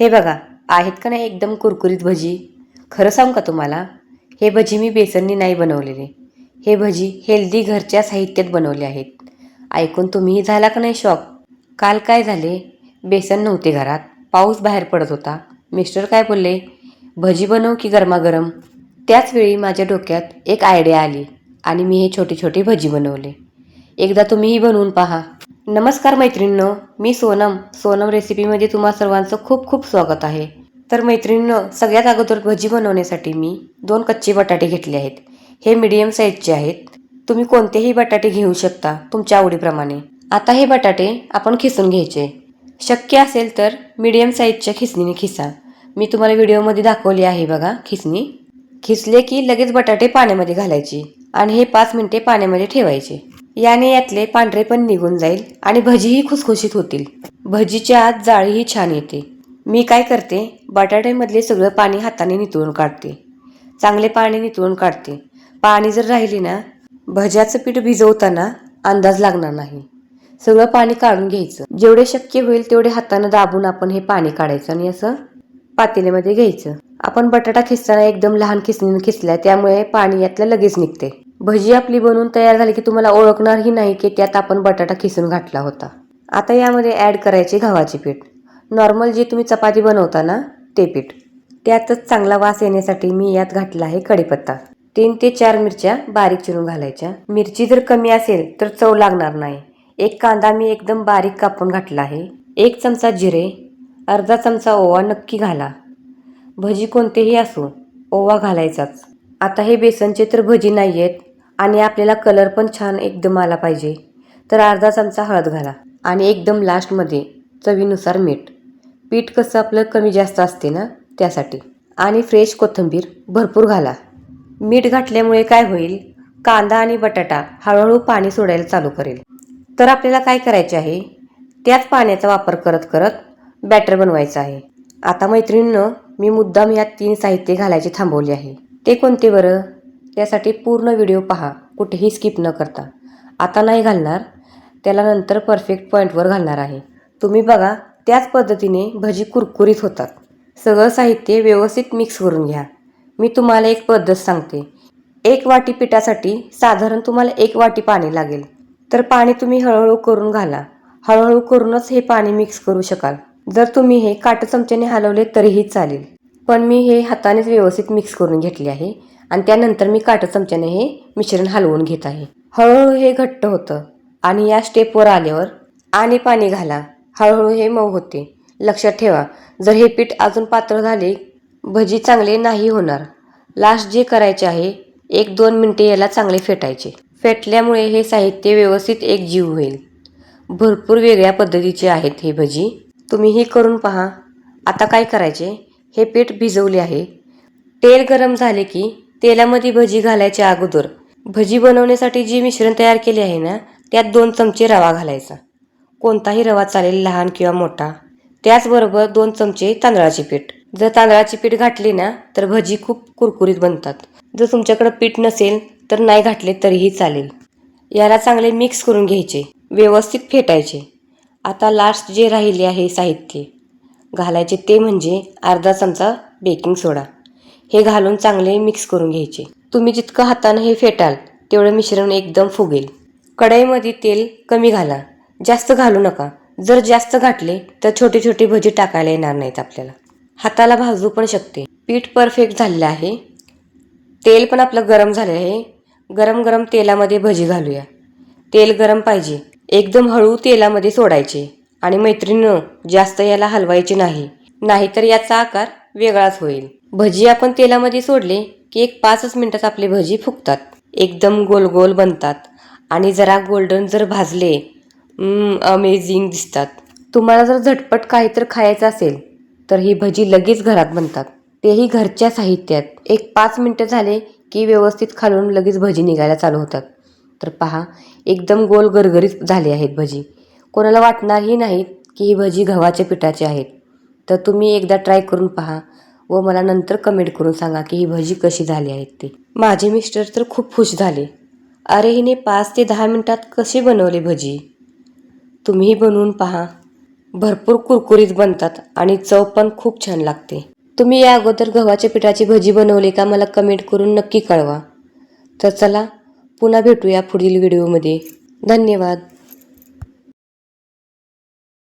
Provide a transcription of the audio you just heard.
हे बघा आहेत का नाही एकदम कुरकुरीत भजी? खरं सांगू का तुम्हाला? हे भजी मी बेसननी नाही बनवलेले. हे भजी हेल्दी घरच्या साहित्यात बनवले आहेत. ऐकून तुम्हीही झाला का नाही शॉक? काल काय झाले? बेसन नव्हते घरात. पाऊस बाहेर पडत होता. मिस्टर काय बोलले? भजी बनव की गरमागरम? त्याचवेळी माझ्या डोक्यात एक आयडिया आली आणि मी हे छोटे छोटे भजी बनवले. एकदा तुम्हीही बनवून पहा. नमस्कार मैत्रिणींनो मी सोनम. सोनम रेसिपीमध्ये तुम्हा सर्वांचं खूप खूप स्वागत आहे. तर मैत्रिणींनो सगळ्यात अगोदर भजी बनवण्यासाठी मी दोन कच्चे बटाटे घेतले आहेत. हे मीडियम साईजचे आहेत. तुम्ही कोणतेही बटाटे घेऊ शकता तुमच्या आवडीप्रमाणे. आता हे बटाटे आपण खिसून घ्यायचे. शक्य असेल तर मीडियम साईजच्या खिसणीने खिसा. मी तुम्हाला व्हिडिओमध्ये दाखवली आहे बघा खिसणी. खिसले की लगेच बटाटे पाण्यामध्ये घालायची आणि हे पाच मिनिटे पाण्यामध्ये ठेवायचे. याने यातले पांढरे पण निघून जाईल आणि भजीही खुसखुशीत होतील. भजीच्या आत जाळीही छान येते. मी काय करते? बटाट्यामधले सगळं पाणी हाताने नितळून काढते. चांगले पाणी नितळून काढते. पाणी जर राहिली ना भज्याचं पीठ भिजवताना अंदाज लागणार नाही. सगळं पाणी काढून घ्यायचं. जेवढे शक्य होईल तेवढे हातानं दाबून आपण हे पाणी काढायचं आणि असं पातेल्यामध्ये घ्यायचं. आपण बटाटा खिसताना एकदम लहान खिसणीनं खिसल्या त्यामुळे पाणी यातलं लगेच निघते. भजी आपली बनवून तयार झाली की तुम्हाला ओळखणारही नाही की त्यात आपण बटाटा खिसून घातला होता. आता यामध्ये ॲड करायचे गव्हाचे पीठ. नॉर्मल जे तुम्ही चपाती बनवता ना ते पीठ. त्यातच चांगला वास येण्यासाठी मी यात घातला आहे कढीपत्ता. तीन ते चार मिरच्या बारीक चिरून घालायच्या. मिरची जर कमी असेल तर चव लागणार नाही. एक कांदा मी एकदम बारीक कापून घातला आहे. एक चमचा जिरे अर्धा चमचा ओवा नक्की घाला. भजी कोणतेही असो ओवा घालायचाच. आता हे बेसनचे तर भजी नाही आहेत आणि आपल्याला कलर पण छान एकदम आला पाहिजे. तर अर्धा चमचा हळद घाला आणि एकदम लास्टमध्ये चवीनुसार मीठ. पीठ कसं आपलं कमी जास्त असते ना त्यासाठी. आणि फ्रेश कोथिंबीर भरपूर घाला. मीठ घातल्यामुळे काय होईल? कांदा आणि बटाटा हळूहळू पाणी सोडायला चालू करेल. तर आपल्याला काय करायचे आहे? त्याच पाण्याचा वापर करत करत बॅटर बनवायचं आहे. आता मैत्रिणीनं मी मुद्दाम यात तीन साहित्य घालायचे थांबवले आहे. ते कोणते बरं? त्यासाठी पूर्ण व्हिडिओ पहा कुठेही स्किप न करता. आता नाही घालणार त्याला नंतर परफेक्ट पॉईंटवर घालणार आहे. तुम्ही बघा त्याच पद्धतीने भजी कुरकुरीत होतात. सगळं साहित्य व्यवस्थित मिक्स करून घ्या. मी तुम्हाला एक पद्धत सांगते. एक वाटी पिठासाठी साधारण तुम्हाला एक वाटी पाणी लागेल. तर पाणी तुम्ही हळूहळू करून घाला. हळूहळू करूनच हे पाणी मिक्स करू शकाल. जर तुम्ही हे काट चमच्याने हलवले तरीही चालेल. पण मी हे हातानेच व्यवस्थित मिक्स करून घेतले आहे. आणि त्यानंतर मी काट चमच्याने हे मिश्रण हलवून घेत आहे. हळूहळू हे घट्ट होतं आणि या स्टेपवर आल्यावर आणि पाणी घाला. हळूहळू हे मऊ होते. लक्षात ठेवा जर हे पीठ अजून पातळ झाले भजी चांगले नाही होणार. लास्ट जे करायचे आहे एक दोन मिनटे याला चांगले फेटायचे. फेटल्यामुळे हे साहित्य व्यवस्थित एक जीव होईल. भरपूर वेगळ्या पद्धतीचे आहेत हे भजी. तुम्हीही करून पहा. आता काय करायचे? हे पीठ भिजवले आहे. तेल गरम झाले की तेलामध्ये भजी घालायच्या अगोदर. भजी बनवण्यासाठी जे मिश्रण तयार केले आहे ना त्यात दोन चमचे रवा घालायचा. कोणताही रवा चालेल लहान किंवा मोठा. त्याचबरोबर दोन चमचे तांदळाचे पीठ. जर तांदळाचे पीठ घातले ना तर भजी खूप कुरकुरीत बनतात. जर तुमच्याकडे पीठ नसेल तर नाही घातले तरीही चालेल. याला चांगले मिक्स करून घ्यायचे. व्यवस्थित फेटायचे. आता लास्ट जे राहिले आहे साहित्य. घालायचे ते म्हणजे अर्धा चमचा बेकिंग सोडा हे घालून चांगले मिक्स करून घ्यायचे. तुम्ही जितकं हातानं हे फेटाल तेवढं मिश्रण एकदम फुगेल. कढईमध्ये तेल कमी घाला. जास्त घालू नका. जर जास्त घातले तर छोटे छोटे भजी टाकायला येणार नाहीत आपल्याला. हाताला भाजू पण शकते. पीठ परफेक्ट झालेलं आहे. तेल पण आपलं गरम झालं आहे. गरम गरम तेलामध्ये भजी घालूया. तेल गरम पाहिजे. एकदम हळू तेलामध्ये सोडायचे. आणि मैत्रिणीनं जास्त याला हलवायचे नाही. नाहीतर याचा आकार वेगळाच होईल. भजी आपण तेलामध्ये सोडले की एक पाचच मिनिटात आपले भजी फुगतात. एकदम गोल गोल बनतात. आणि जरा गोल्डन जर भाजले अमेझिंग दिसतात. तुम्हाला जर झटपट काही तर खायचं असेल तर ही भजी लगेच घरात बनतात. तेही घरच्या साहित्यात. एक पाच मिनटं झाले की व्यवस्थित खालून लगेच भजी निघायला चालू होतात. तर पहा एकदम गोल गरगरीत झाले आहेत भजी. कोणाला वाटणारही नाहीत की ही भजी गव्हाच्या पिठाची आहेत. तर तुम्ही एकदा ट्राय करून पहा व मला नंतर कमेंट करून सांगा की ही भजी कशी झाली आहेत ते. माझे मिस्टर तर खूप खुश झाले. अरे हिने पाच ते दहा मिनटात कशी बनवली भजी? तुम्हीही बनवून पहा. भरपूर कुरकुरीत बनतात आणि चव पण खूप छान लागते. तुम्ही या अगोदर गव्हाच्या पिठाची भजी बनवली का मला कमेंट करून नक्की कळवा. तर चला पुन्हा भेटूया पुढील व्हिडिओमध्ये. धन्यवाद.